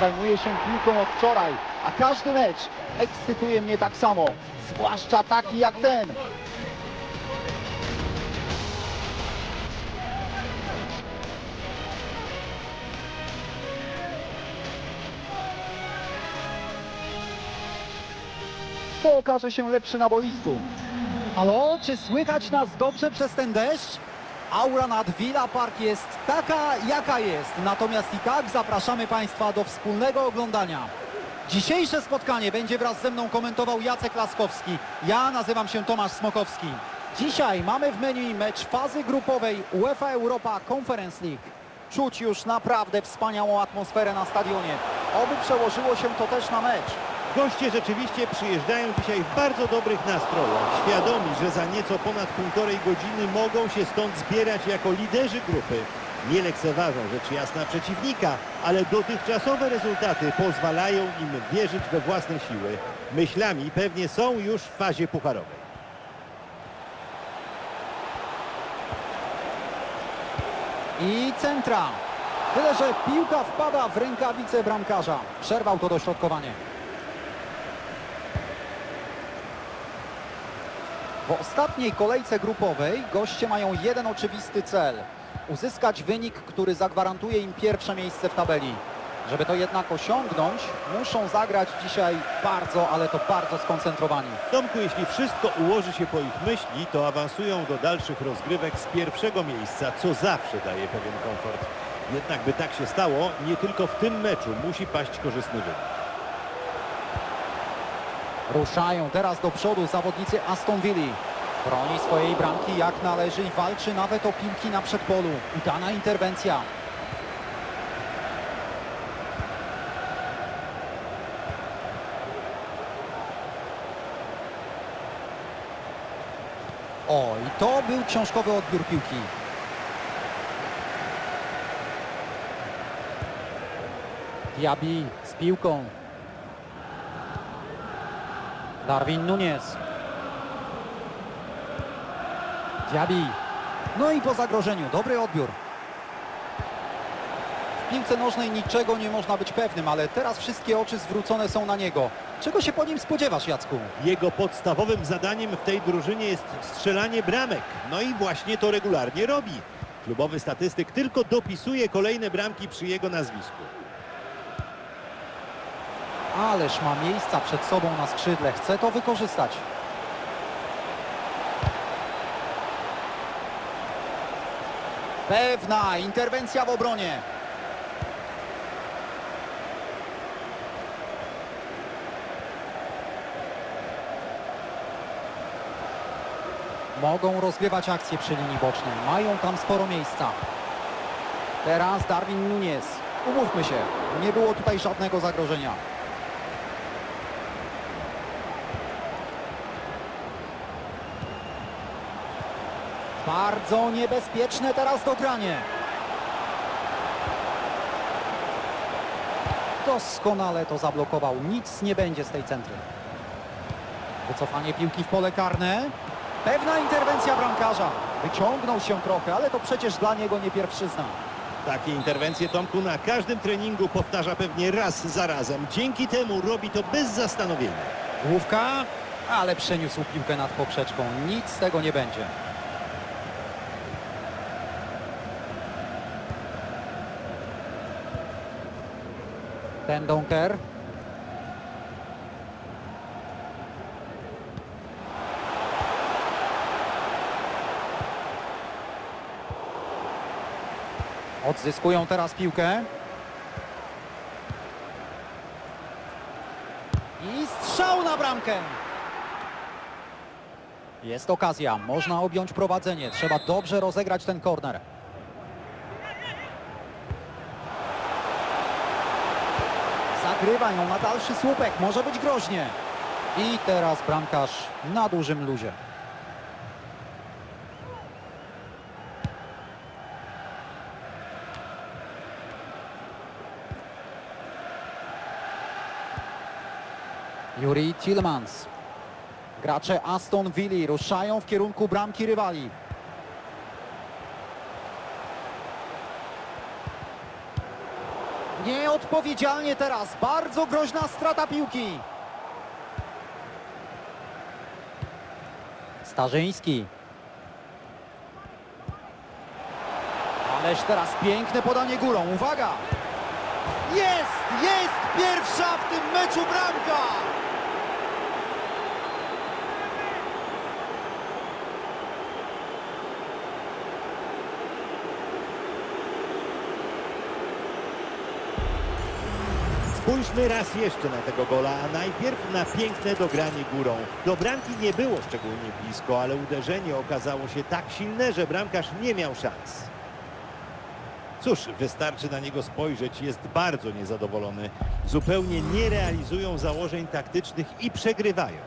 zajmuję się piłką od wczoraj, a każdy mecz ekscytuje mnie tak samo, zwłaszcza taki jak ten. Kto okaże się lepszy na boisku? Halo, czy słychać nas dobrze przez ten deszcz? Aura nad Villa Park jest taka, jaka jest. Natomiast i tak zapraszamy Państwa do wspólnego oglądania. Dzisiejsze spotkanie będzie wraz ze mną komentował Jacek Laskowski. Ja nazywam się Tomasz Smokowski. Dzisiaj mamy w menu mecz fazy grupowej UEFA Europa Conference League. Czuć już naprawdę wspaniałą atmosferę na stadionie. Oby przełożyło się to też na mecz. Goście rzeczywiście przyjeżdżają dzisiaj w bardzo dobrych nastrojach, świadomi, że za nieco ponad półtorej godziny mogą się stąd zbierać jako liderzy grupy. Nie lekceważą rzecz jasna przeciwnika, ale dotychczasowe rezultaty pozwalają im wierzyć we własne siły. Myślami pewnie są już w fazie pucharowej. I centra. Tyle, że piłka wpada w rękawice bramkarza. Przerwał to dośrodkowanie. W ostatniej kolejce grupowej goście mają jeden oczywisty cel. Uzyskać wynik, który zagwarantuje im pierwsze miejsce w tabeli. Żeby to jednak osiągnąć, muszą zagrać dzisiaj bardzo, ale to bardzo skoncentrowani. Tomku, jeśli wszystko ułoży się po ich myśli, to awansują do dalszych rozgrywek z pierwszego miejsca, co zawsze daje pewien komfort. Jednak by tak się stało, nie tylko w tym meczu musi paść korzystny wynik. Ruszają teraz do przodu zawodnicy Aston Villa. Broni swojej bramki jak należy i walczy nawet o piłki na przedpolu. Udana interwencja. O, i to był książkowy odbiór piłki. Diaby z piłką. Darwin Nunes. Diaby. No i po zagrożeniu. Dobry odbiór. W piłce nożnej niczego nie można być pewnym, ale teraz wszystkie oczy zwrócone są na niego. Czego się po nim spodziewasz, Jacku? Jego podstawowym zadaniem w tej drużynie jest strzelanie bramek. No i właśnie to regularnie robi. Klubowy statystyk tylko dopisuje kolejne bramki przy jego nazwisku. Ależ ma miejsca przed sobą na skrzydle. Chce to wykorzystać. Pewna interwencja w obronie. Mogą rozgrywać akcje przy linii bocznej. Mają tam sporo miejsca. Teraz Darwin Nunes. Umówmy się, nie było tutaj żadnego zagrożenia. Bardzo niebezpieczne teraz dogranie. Doskonale to zablokował. Nic nie będzie z tej centry. Wycofanie piłki w pole karne. Pewna interwencja bramkarza. Wyciągnął się trochę, ale to przecież dla niego nie pierwszyzna. Takie interwencje Tomku na każdym treningu powtarza pewnie raz za razem. Dzięki temu robi to bez zastanowienia. Główka, ale przeniósł piłkę nad poprzeczką. Nic z tego nie będzie. Ten Donker. Odzyskują teraz piłkę. I strzał na bramkę. Jest okazja, można objąć prowadzenie. Trzeba dobrze rozegrać ten korner. Zagrywa ją na dalszy słupek, może być groźnie. I teraz bramkarz na dużym luzie. Juri Tilmans. Gracze Aston Villa ruszają w kierunku bramki rywali. Nieodpowiedzialnie teraz, bardzo groźna strata piłki. Starzyński. Ależ teraz piękne podanie górą, uwaga! Jest, jest pierwsza w tym meczu bramka! Spójrzmy raz jeszcze na tego gola, a najpierw na piękne dogranie górą. Do bramki nie było szczególnie blisko, ale uderzenie okazało się tak silne, że bramkarz nie miał szans. Cóż, wystarczy na niego spojrzeć, jest bardzo niezadowolony. Zupełnie nie realizują założeń taktycznych i przegrywają.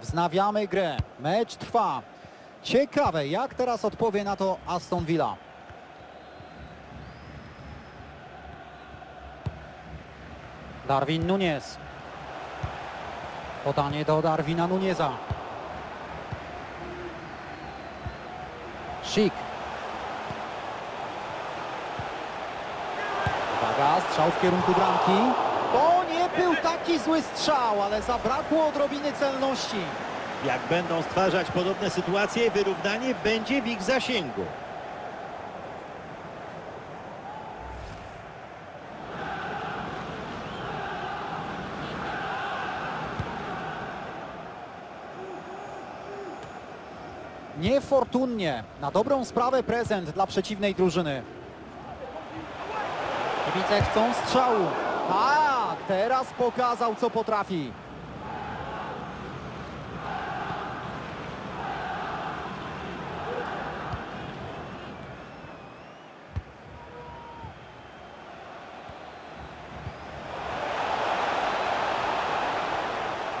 Wznawiamy grę. Mecz trwa. Ciekawe, jak teraz odpowie na to Aston Villa. Darwin Nunez. Podanie do Darwina Nuneza. Szyk. Uwaga, strzał w kierunku bramki. To nie był taki zły strzał, ale zabrakło odrobiny celności. Jak będą stwarzać podobne sytuacje, wyrównanie będzie w ich zasięgu. Niefortunnie. Na dobrą sprawę prezent dla przeciwnej drużyny. Kibice chcą strzału. Tak, teraz pokazał co potrafi.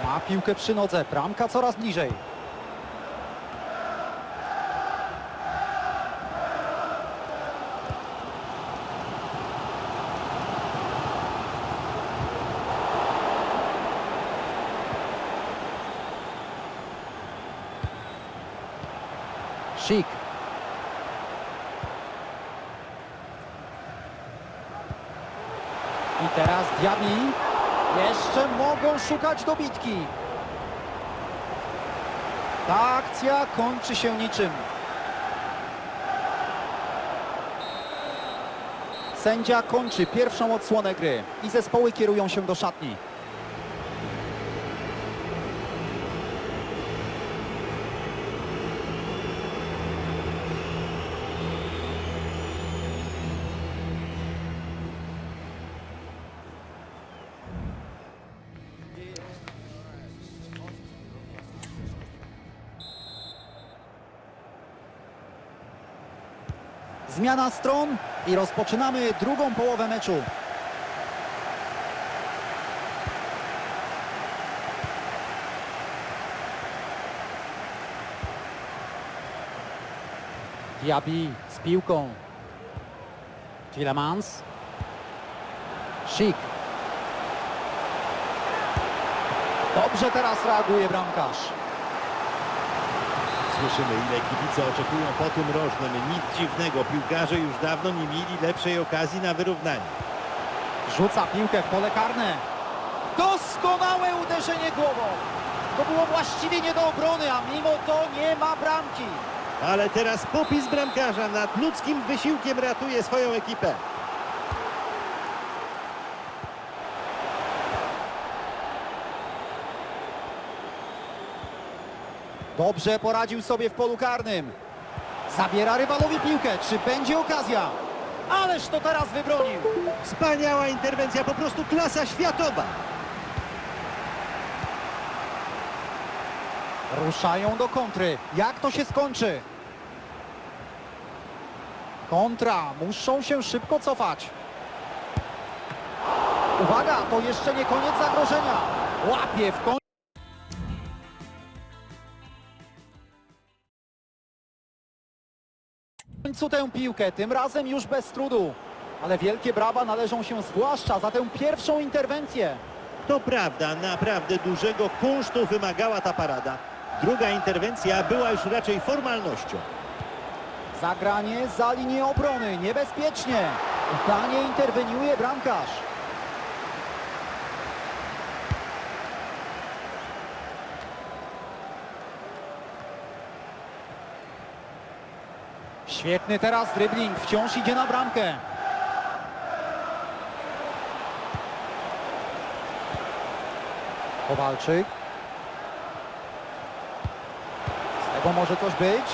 Ma piłkę przy nodze, bramka coraz bliżej. I teraz Diaby. Jeszcze mogą szukać dobitki. Ta akcja kończy się niczym. Sędzia kończy pierwszą odsłonę gry i zespoły kierują się do szatni. Zmiana stron i rozpoczynamy drugą połowę meczu. Diaby z piłką. Tielemans. Szyk. Dobrze teraz reaguje bramkarz. Słyszymy, ile kibice oczekują po tym rożnym. Nic dziwnego, piłkarze już dawno nie mieli lepszej okazji na wyrównanie. Wrzuca piłkę w pole karne. Doskonałe uderzenie głową. To było właściwie nie do obrony, a mimo to nie ma bramki. Ale teraz popis bramkarza nad ludzkim wysiłkiem ratuje swoją ekipę. Dobrze poradził sobie w polu karnym. Zabiera rywalowi piłkę. Czy będzie okazja? Ależ to teraz wybronił. Wspaniała interwencja, po prostu klasa światowa. Ruszają do kontry. Jak to się skończy? Kontra. Muszą się szybko cofać. Uwaga, to jeszcze nie koniec zagrożenia. Łapie w końcu. Końcu tę piłkę, tym razem już bez trudu. Ale wielkie brawa należą się zwłaszcza za tę pierwszą interwencję. To prawda, naprawdę dużego kunsztu wymagała ta parada. Druga interwencja była już raczej formalnością. Zagranie za linię obrony, niebezpiecznie. Udanie interweniuje bramkarz. Świetny teraz dribbling, wciąż idzie na bramkę. Kowalczyk. Z tego może coś być.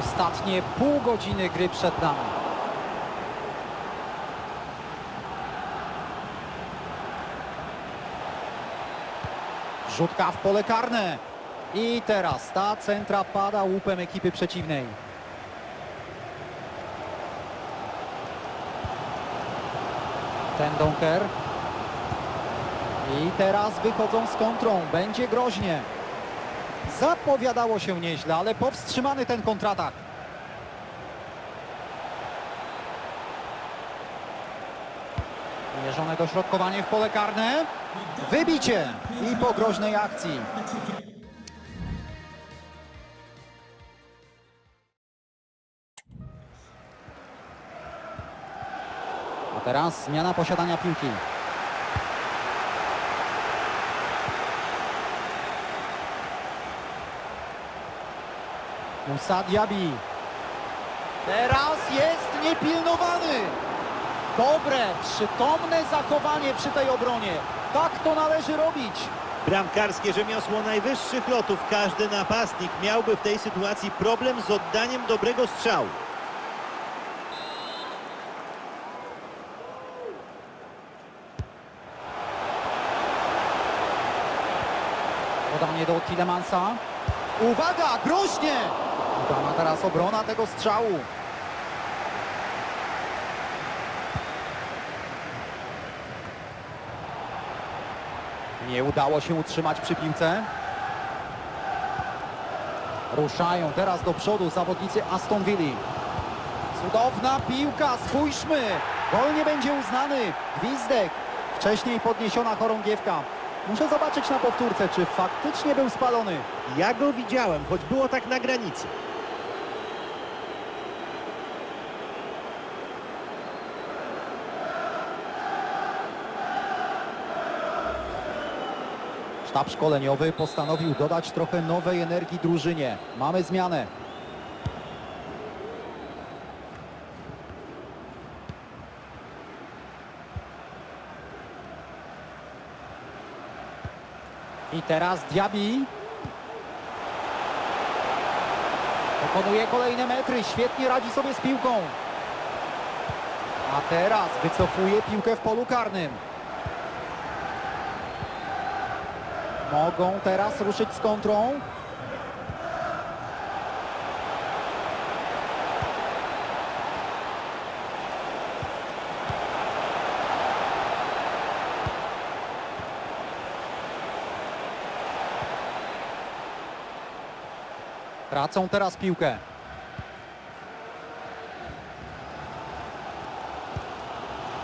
Ostatnie pół godziny gry przed nami. Rzutka w pole karne. I teraz ta centra pada łupem ekipy przeciwnej. Ten Donker. I teraz wychodzą z kontrą. Będzie groźnie. Zapowiadało się nieźle, ale powstrzymany ten kontratak. Mierzone dośrodkowanie w pole karne. Wybicie i po groźnej akcji. A teraz zmiana posiadania piłki. Musa Diaby. Teraz jest niepilnowany. Dobre, przytomne zachowanie przy tej obronie. Tak to należy robić. Bramkarskie rzemiosło najwyższych lotów. Każdy napastnik miałby w tej sytuacji problem z oddaniem dobrego strzału. Podanie do Tilemansa. Uwaga, groźnie! Udana teraz obrona tego strzału. Nie udało się utrzymać przy piłce. Ruszają teraz do przodu zawodnicy Aston Villa. Cudowna piłka, spójrzmy! Gol nie będzie uznany. Gwizdek. Wcześniej podniesiona chorągiewka. Muszę zobaczyć na powtórce, czy faktycznie był spalony. Ja go widziałem, choć było tak na granicy. Sztab szkoleniowy postanowił dodać trochę nowej energii drużynie. Mamy zmianę. I teraz Diaby. Pokonuje kolejne metry, świetnie radzi sobie z piłką. A teraz wycofuje piłkę w polu karnym. Mogą teraz ruszyć z kontrą. Tracą teraz piłkę.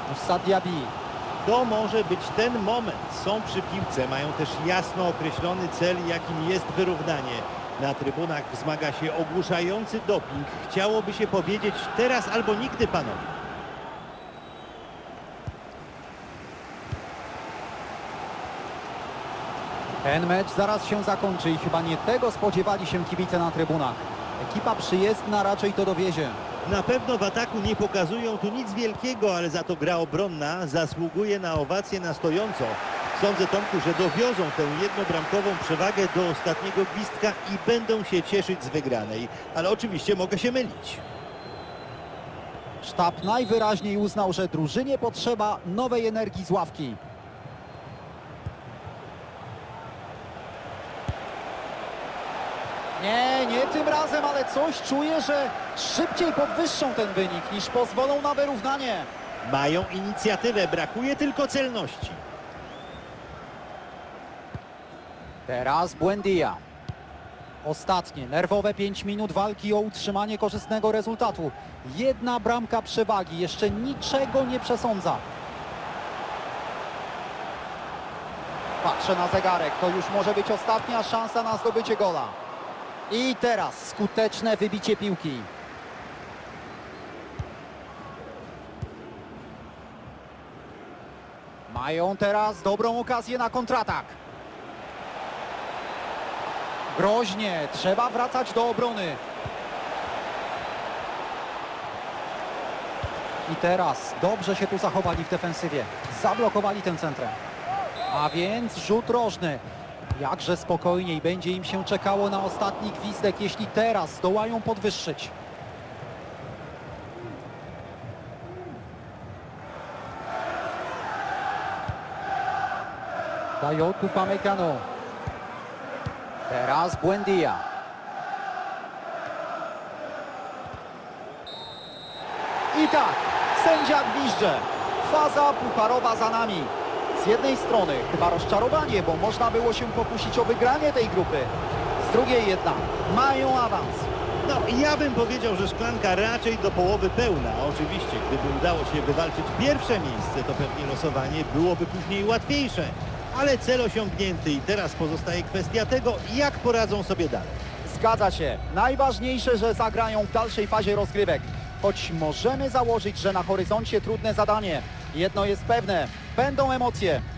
Moussa Diaby. To może być ten moment. Są przy piłce, mają też jasno określony cel, jakim jest wyrównanie. Na trybunach wzmaga się ogłuszający doping. Chciałoby się powiedzieć teraz albo nigdy, panowie. Ten mecz zaraz się zakończy i chyba nie tego spodziewali się kibice na trybunach. Ekipa przyjezdna raczej to dowiezie. Na pewno w ataku nie pokazują tu nic wielkiego, ale za to gra obronna zasługuje na owację na stojąco. Sądzę, Tomku, że dowiozą tę jednobramkową przewagę do ostatniego gwizdka i będą się cieszyć z wygranej. Ale oczywiście mogę się mylić. Sztab najwyraźniej uznał, że drużynie potrzeba nowej energii z ławki. Nie, nie tym razem, ale coś czuję, że szybciej podwyższą ten wynik niż pozwolą na wyrównanie. Mają inicjatywę, brakuje tylko celności. Teraz Buendia. Ostatnie, nerwowe 5 minut walki o utrzymanie korzystnego rezultatu. Jedna bramka przewagi, jeszcze niczego nie przesądza. Patrzę na zegarek, to już może być ostatnia szansa na zdobycie gola. I teraz skuteczne wybicie piłki. Mają teraz dobrą okazję na kontratak. Groźnie, trzeba wracać do obrony. I teraz dobrze się tu zachowali w defensywie. Zablokowali tę centrę. A więc rzut rożny. Jakże spokojniej będzie im się czekało na ostatni gwizdek, jeśli teraz zdołają podwyższyć. Dajotu Pamecano. Teraz Buendia. I tak, sędzia gwizdże. Faza pucharowa za nami. Z jednej strony chyba rozczarowanie, bo można było się pokusić o wygranie tej grupy. Z drugiej jednak mają awans. No, ja bym powiedział, że szklanka raczej do połowy pełna. Oczywiście, gdyby udało się wywalczyć pierwsze miejsce, to pewnie losowanie byłoby później łatwiejsze. Ale cel osiągnięty i teraz pozostaje kwestia tego, jak poradzą sobie dalej. Zgadza się. Najważniejsze, że zagrają w dalszej fazie rozgrywek. Choć możemy założyć, że na horyzoncie trudne zadanie. Jedno jest pewne, będą emocje.